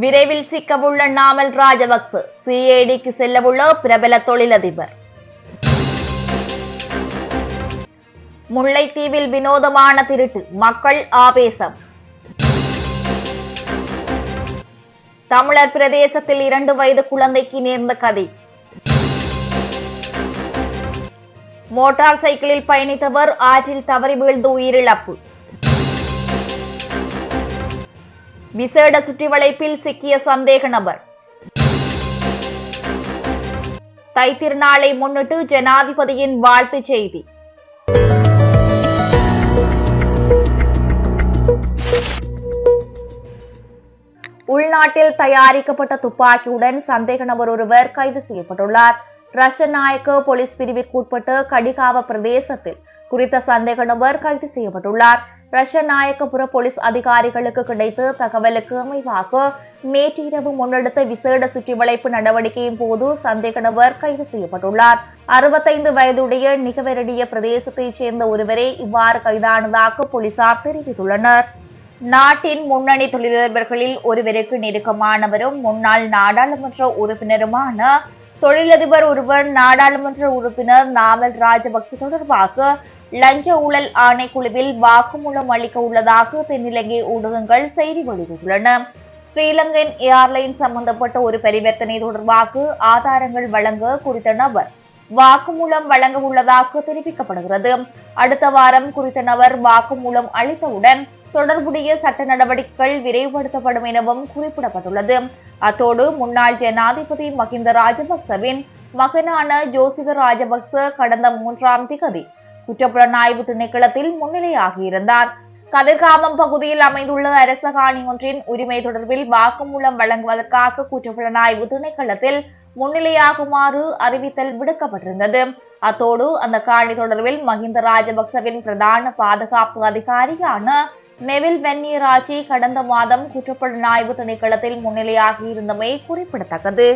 விரைவில் சிக்கவுள்ள நாமல் ராஜபக்ச சிஏடிக்கு செல்லவுள்ள பிரபல தொழிலதிபர். முல்லைத்தீவில் வினோதமான திருட்டு மக்கள் ஆவேசம். தமிழர் பிரதேசத்தில் இரண்டு வயது குழந்தைக்கு நேர்ந்த கதை. மோட்டார் சைக்கிளில் பயணித்தவர் ஆற்றில் தவறி வீழ்ந்து உயிரிழப்பு. விசேட சுற்றி வளைப்பில் சிக்கிய சந்தேக நபர். தைத்திருநாளை முன்னிட்டு ஜனாதிபதியின் வாழ்த்துச் செய்தி. உள்நாட்டில் தயாரிக்கப்பட்ட துப்பாக்கியுடன் சந்தேக நபர் ஒருவர் கைது செய்யப்பட்டுள்ளார். ரஷநாயக்க நாயக்க போலீஸ் பிரிவிற்குட்பட்ட கடிகாவ பிரதேசத்தில் குறித்த சந்தேக நபர் கைது செய்யப்பட்டுள்ளார். ரஷ்ய போலீஸ் அதிகாரிகளுக்கு கிடைத்த தகவலுக்கு அமைவாக நேற்றிரவு முன்னெடுத்த விசேட சுற்றிவளைப்பு நடவடிக்கையின் போது சந்தேக நபர் கைது செய்யப்பட்டுள்ளார். அறுபத்தைந்து வயதுடைய நிகவரடிய பிரதேசத்தைச் சேர்ந்த ஒருவரே இவ்வாறு கைதானதாக போலீசார் தெரிவித்துள்ளனர். நாட்டின் முன்னணி தொழிலதிபர்களில் ஒருவருக்கு நெருக்கமானவரும் முன்னாள் நாடாளுமன்ற உறுப்பினருமான தொழிலதிபர் ஒருவர் நாடாளுமன்ற உறுப்பினர் நாமல் ராஜபக்ச தொடர்பாக லஞ்ச ஊழல் ஆணைக்குழுவில் வாக்குமூலம் அளிக்க உள்ளதாக தென்னிலங்கை ஊடகங்கள் செய்தி வெளியிட்டுள்ளன. ஸ்ரீலங்கன் ஏர்லைன் சம்பந்தப்பட்ட ஒரு பரிவர்த்தனை தொடர்பாக ஆதாரங்கள் வழங்க குறித்த நபர் வாக்குமூலம் வழங்க உள்ளதாக தெரிவிக்கப்படுகிறது. அடுத்த வாரம் குறித்த நபர் வாக்குமூலம் அளித்தவுடன் தொடர்புடைய சட்ட நடவடிக்கைகள் விரைவுபடுத்தப்படும் எனவும் குறிப்பிடப்பட்டுள்ளது. அத்தோடு முன்னாள் ஜனாதிபதி மஹிந்த ராஜபக்சவின் மகனான ஜோசிக ராஜபக்ச கடந்த மூன்றாம் திகதி குற்றப்புலனாய்வு திணைக்களத்தில் முன்னிலையாகியிருந்தார். கதிர்காமம் பகுதியில் அமைந்துள்ள அரச காணி ஒன்றின் உரிமை தொடர்பில் வாக்குமூலம் வழங்குவதற்காக குற்றப்புலனாய்வு திணைக்களத்தில் முன்னிலையாகுமாறு அறிவித்தல் விடுக்கப்பட்டிருந்தது. அத்தோடு அந்த காணி தொடர்பில் மஹிந்த ராஜபக்சவின் பிரதான பாதுகாப்பு அதிகாரியான நெவில் வென்னியராஜி கடந்த மாதம் குற்றப்புலனாய்வு திணைக்களத்தில் முன்னிலையாகி இருந்தமை குறிப்பிடத்தக்கது.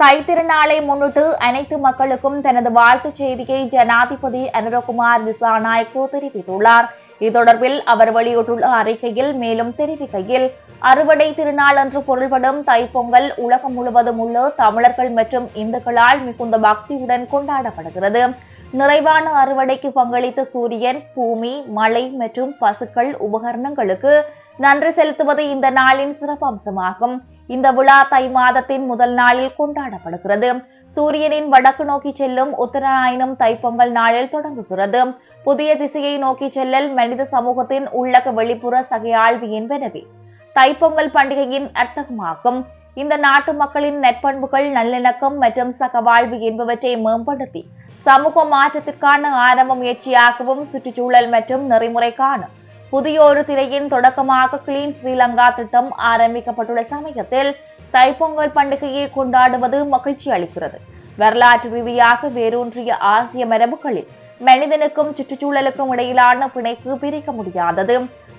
தைத்திருநாளை முன்னிட்டு அனைத்து மக்களுக்கும் தனது வாழ்த்துச் செய்தியை ஜனாதிபதி அனுரகுமார் திசாநாயக்கு தெரிவித்துள்ளார். இது தொடர்பில் அவர் வெளியிட்டுள்ள அறிக்கையில் மேலும் தெரிவிக்கையில் அறுவடை திருநாள் என்று பொருள்படும் தைப்பொங்கல் உலகம் முழுவதும் உள்ள தமிழர்கள் மற்றும் இந்துக்களால் மிகுந்த பக்தியுடன் கொண்டாடப்படுகிறது. நிறைவான அறுவடைக்கு பங்களித்த சூரியன் பூமி மலை மற்றும் பசுக்கள் உபகரணங்களுக்கு நன்றி செலுத்துவது இந்த நாளின் சிறப்பம்சமாகும். இந்த விழா தை மாதத்தின் முதல் நாளில் கொண்டாடப்படுகிறது. சூரியனின் வடக்கு நோக்கி செல்லும் உத்தராயணம் தைப்பொங்கல் நாளில் தொடங்குகிறது. புதிய திசையை நோக்கி செல்லல் மனித சமூகத்தின் உள்ளக வெளிப்புற சகையாழ்வி என்பனவே தைப்பொங்கல் பண்டிகையின் அர்த்தமாகும் இந்த நாட்டு மக்களின் நற்பண்புகள் நல்லிணக்கம் மற்றும் சகவாழ்வு என்பவற்றை மேம்படுத்தி சமூக மாற்றத்திற்கான ஆரம்ப முயற்சியாகவும் சுற்றுச்சூழல் மற்றும் நெறிமுறைக்கான புதிய ஒரு திரையின் தொடக்கமாக கிளீன் ஸ்ரீலங்கா திட்டம் ஆரம்பிக்கப்பட்டுள்ள சமயத்தில் தைப்பொங்கல் பண்டிகையை கொண்டாடுவது மகிழ்ச்சி அளிக்கிறது. வரலாற்று ரீதியாக வேரூன்றிய ஆசிய மரபுகளில் மனிதனுக்கும் சுற்றுச்சூழலுக்கும் இடையிலான பிணைப்பு பிரிக்க முடியாதது.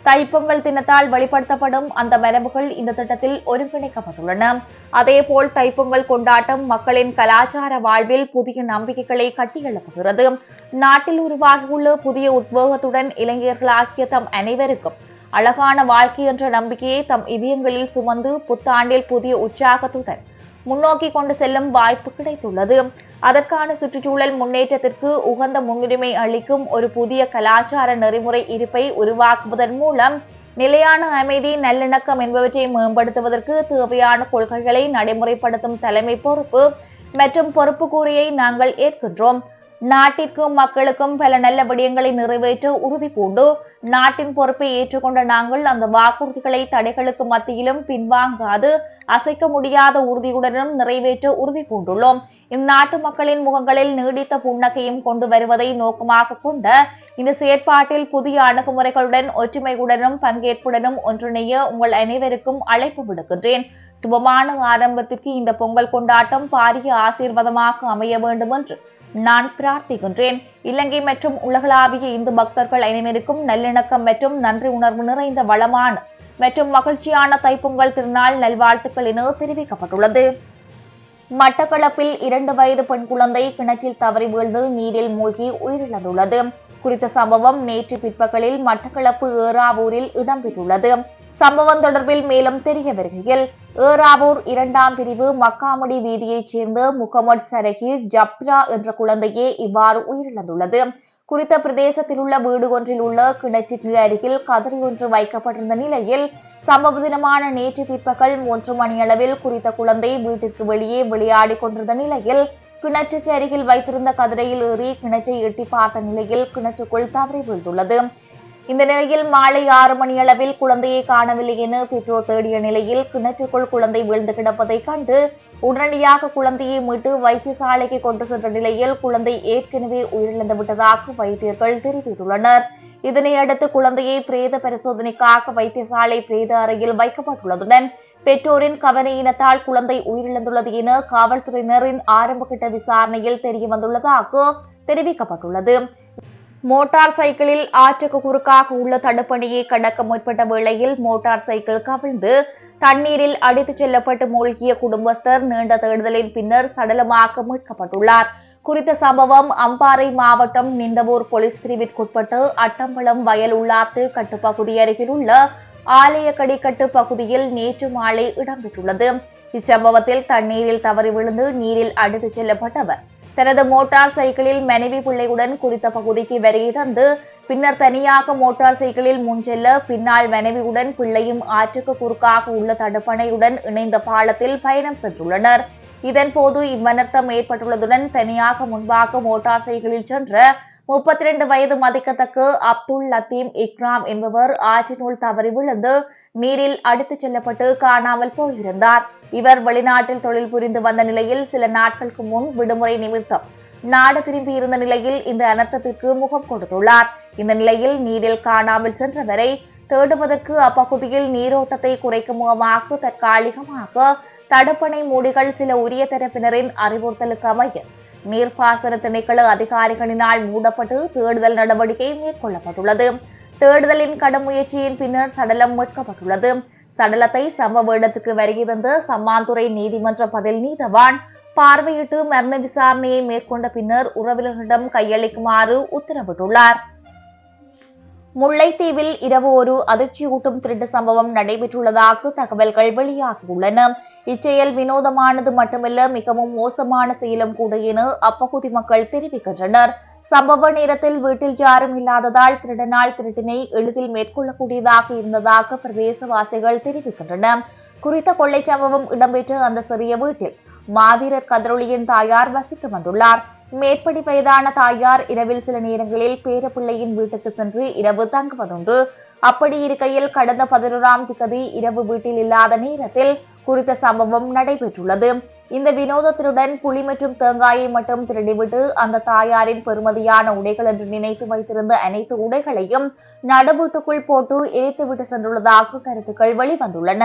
தைப்பொங்கல் தினத்தால் வெளிப்படுத்தப்படும் அந்த மரபுகள் இந்த திட்டத்தில் ஒருங்கிணைக்கப்பட்டுள்ளன. அதேபோல் தைப்பொங்கல் கொண்டாட்டம் மக்களின் கலாச்சார வாழ்வில் புதிய நம்பிக்கைகளை கட்டியெழுப்புகிறது. நாட்டில் உருவாகியுள்ள புதிய உத்வேகத்துடன் இளைஞர்களாகிய தம் அனைவருக்கும் அழகான வாழ்க்கை என்ற நம்பிக்கையை தம் இதயங்களில் சுமந்து புத்தாண்டில் புதிய உற்சாகத்துடன் முன்னோக்கி கொண்டு செல்லும் வாய்ப்பு கிடைத்துள்ளது. அதற்கான சுற்றுச்சூழல் முன்னேற்றத்திற்கு உகந்த முன்னுரிமை அளிக்கும் ஒரு புதிய கலாச்சார நெறிமுறை இருப்பை உருவாக்குவதன் மூலம் நிலையான அமைதி நல்லிணக்கம் என்பவற்றை மேம்படுத்துவதற்கு தேவையான கொள்கைகளை நடைமுறைப்படுத்தும் தலைமை பொறுப்பு மற்றும் பொறுப்பு கூறியை நாங்கள் ஏற்கின்றோம். நாட்டிற்கும் மக்களுக்கும் பல நல்ல விடயங்களை நிறைவேற்ற உறுதி பூண்டு நாட்டின் பொறுப்பை ஏற்றுக்கொண்ட நாங்கள் அந்த வாக்குறுதிகளை தடைகளுக்கு மத்தியிலும் பின்வாங்காது அசைக்க முடியாத உறுதியுடனும் நிறைவேற்ற உறுதி பூண்டுள்ளோம். இந்நாட்டு மக்களின் முகங்களில் நீடித்த புன்னகையும் கொண்டு வருவதை நோக்கமாக கொண்ட இந்த செயற்பாட்டில் புதிய அணுகுமுறைகளுடன் ஒற்றுமையுடனும் பங்கேற்புடனும் ஒன்றிணைய உங்கள் அனைவருக்கும் அழைப்பு விடுக்கின்றேன். சுபமான ஆரம்பத்திற்கு இந்த பொங்கல் கொண்டாட்டம் பாரிய ஆசீர்வாதமாக அமைய வேண்டும் என்று நான் பிரார்த்திக்கின்றேன் இலங்கை மற்றும் உலகளாவிய இந்து பக்தர்கள் அனைவருக்கும் நல்லிணக்கம் மற்றும் நன்றி உணர்வு நிறைந்த வளமான மற்றும் மகிழ்ச்சியான தைப்பொங்கல் திருநாள் நல்வாழ்த்துக்கள் என தெரிவிக்கப்பட்டுள்ளது. மட்டக்களப்பில் இரண்டு வயது பெண் குழந்தை கிணற்றில் தவறி வீழ்ந்து நீரில் மூழ்கி உயிரிழந்துள்ளது. குறித்த சம்பவம் நேற்று பிற்பகலில் மட்டக்களப்பு ஏறாவூரில் இடம்பெற்றுள்ளது. சம்பவம் தொடர்பில் மேலும் தெரிய வருகையில் ஏறாவூர் இரண்டாம் பிரிவு மக்காமுடி வீதியைச் சேர்ந்த முகமது சரகி ஜப்ரா என்ற குழந்தையே இவ்வாறு உயிரிழந்துள்ளது. குறித்த பிரதேசத்தில் உள்ள வீடு ஒன்றில் உள்ள கிணற்றிற்கு அருகில் கதறி ஒன்று வைக்கப்பட்டிருந்த நிலையில் சம்பவ தினமான நேற்று பிற்பகல் மூன்று மணியளவில் குறித்த குழந்தை வீட்டிற்கு வெளியே விளையாடி கொண்டிருந்த நிலையில் கிணற்றுக்கு அருகில் வைத்திருந்த கதிரையில் ஏறி கிணற்றை எட்டி பார்த்த நிலையில் கிணற்றுக்குள் தவறி விழுந்துள்ளது. இந்த நிலையில் மாலை ஆறு மணியளவில் குழந்தையை காணவில்லை என பெற்றோர் தேடிய நிலையில் கிணற்றுக்குள் குழந்தை விழுந்து கிடப்பதை கண்டு உடனடியாக குழந்தையை மீட்டு வைத்தியசாலைக்கு கொண்டு சென்ற நிலையில் குழந்தை ஏற்கனவே உயிரிழந்து விட்டதாக வைத்தியர்கள் தெரிவித்துள்ளனர். இதனையடுத்து குழந்தையை பிரேத பரிசோதனைக்காக வைத்தியசாலை பிரேத அறையில் வைக்கப்பட்டுள்ளதுடன் பெற்றோரின் கவனையினத்தால் குழந்தை உயிரிழந்துள்ளது என காவல்துறையினரின் ஆரம்பகட்ட விசாரணையில் தெரிய வந்துள்ளதாக தெரிவிக்கப்பட்டுள்ளது. மோட்டார் சைக்கிளில் ஆற்றுக்கு குறுக்காக உள்ள தடுப்பணையை கடக்க முற்பட்ட வேளையில் மோட்டார் சைக்கிள் கவிழ்ந்து தண்ணீரில் அடித்துச் செல்லப்பட்டு மூழ்கிய குடும்பஸ்தர் நீண்ட தேடுதலின் பின்னர் சடலமாக மீட்கப்பட்டுள்ளார். குறித்த சம்பவம் அம்பாறை மாவட்டம் நிந்தவூர் போலீஸ் பிரிவிற்குட்பட்டு அட்டம்பலம் வயல் உள்ளாத்து கட்டுப்பகுதி அருகில் உள்ள ஆலயக்கடிக்கட்டு பகுதியில் நேற்று மாலை இடம்பெற்றுள்ளது. இச்சம்பவத்தில் தண்ணீரில் தவறி விழுந்து நீரில் அடித்துச் செல்லப்பட்டவர். தனது மோட்டார் சைக்கிளில் மனைவி பிள்ளையுடன் குறித்த பகுதிக்கு வருகை தந்து பின்னர் தனியாக மோட்டார் சைக்கிளில் முன் செல்ல பின்னால் மனைவியுடன் பிள்ளையும் ஆற்றுக்கு குறுக்காக உள்ள தடுப்பணையுடன் இணைந்த பாலத்தில் பயணம் சென்றுள்ளனர். இதன்போது இவ்வனர்த்தம் ஏற்பட்டுள்ளதுடன் தனியாக முன்பாக மோட்டார் சைக்கிளில் சென்ற முப்பத்தி இரண்டு வயது மதிக்கத்தக்க அப்துல் லத்தீம் இக்ராம் என்பவர் ஆற்றினுள் தவறி விழுந்து நீரில் அடித்துச் செல்லப்பட்டு காணாமல் போயிருந்தார். இவர் வெளிநாட்டில் தொழில் புரிந்து வந்த நிலையில் சில நாட்களுக்கு முன் விடுமுறை நிமித்தம் நாடு திரும்பி இருந்த நிலையில் இந்த அனர்த்தத்திற்கு முகம் கொடுத்துள்ளார். இந்த நிலையில் நீரில் காணாமல் சென்றவரை தேடுவதற்கு அப்பகுதியில் நீரோட்டத்தை குறைக்கும் முகமாக தற்காலிகமாக தடுப்பணை மூடிகள் சில உரிய தரப்பினரின் அறிவுறுத்தலுக்கு அமைய நீர்ப்பாசன திணைக்கள அதிகாரிகளினால் மூடப்பட்டு தேடுதல் நடவடிக்கை மேற்கொள்ளப்பட்டுள்ளது. தேடுதலின் கடும் முயற்சியின் பின்னர் சடலம் மீட்கப்பட்டுள்ளது. சடலத்தை சம்பவ இடத்துக்கு வருகை தந்த சம்மாந்துறை நீதிமன்ற பதில் நீதவான் பார்வையிட்டு மரண விசாரணையை மேற்கொண்ட பின்னர் உறவினர்களிடம் கையளிக்குமாறு உத்தரவிட்டுள்ளார். முல்லைத்தீவில் இரவு ஒரு அதிர்ச்சியூட்டும் திருட்டு சம்பவம் நடைபெற்றுள்ளதாக தகவல்கள் வெளியாகியுள்ளன. இச்செயல் வினோதமானது மட்டுமல்ல மிகவும் மோசமான செயலும் கூட என அப்பகுதி மக்கள் தெரிவிக்கின்றனர். சம்பவ நேரத்தில் வீட்டில் யாரும் இல்லாததால் திருடனால் திருட்டினை எளிதில் மேற்கொள்ளக்கூடியதாக இருந்ததாக பிரதேசவாசிகள் தெரிவிக்கின்றனர் குறித்த கொள்ளை சம்பவம் இடம்பெற்ற அந்த சிறிய வீட்டில் மாவீரர் கதிரொளியின் தாயார் வசித்து வந்துள்ளார். மேற்படி வயதான தாயார் இரவில் சில நேரங்களில் பேரப்பிள்ளையின் வீட்டுக்கு சென்று இரவு தங்குவதுண்டு அப்படி இருக்கையில் கடந்த பதினோராம் திகதி இரவு வீட்டில் இல்லாத நேரத்தில் குறித்த சம்பவம் நடைபெற்றுள்ளது. இந்த வினோதத்தினுடன் புலி மற்றும் தேங்காயை மட்டும் திருடிவிட்டு அந்த தாயாரின் பெருமதியான உடைகள் என்று நினைத்து வைத்திருந்த அனைத்து உடைகளையும் நடுவீட்டுக்குள் போட்டு எரித்துவிட்டு சென்றுள்ளதாக கருத்துக்கள் வெளிவந்துள்ளன.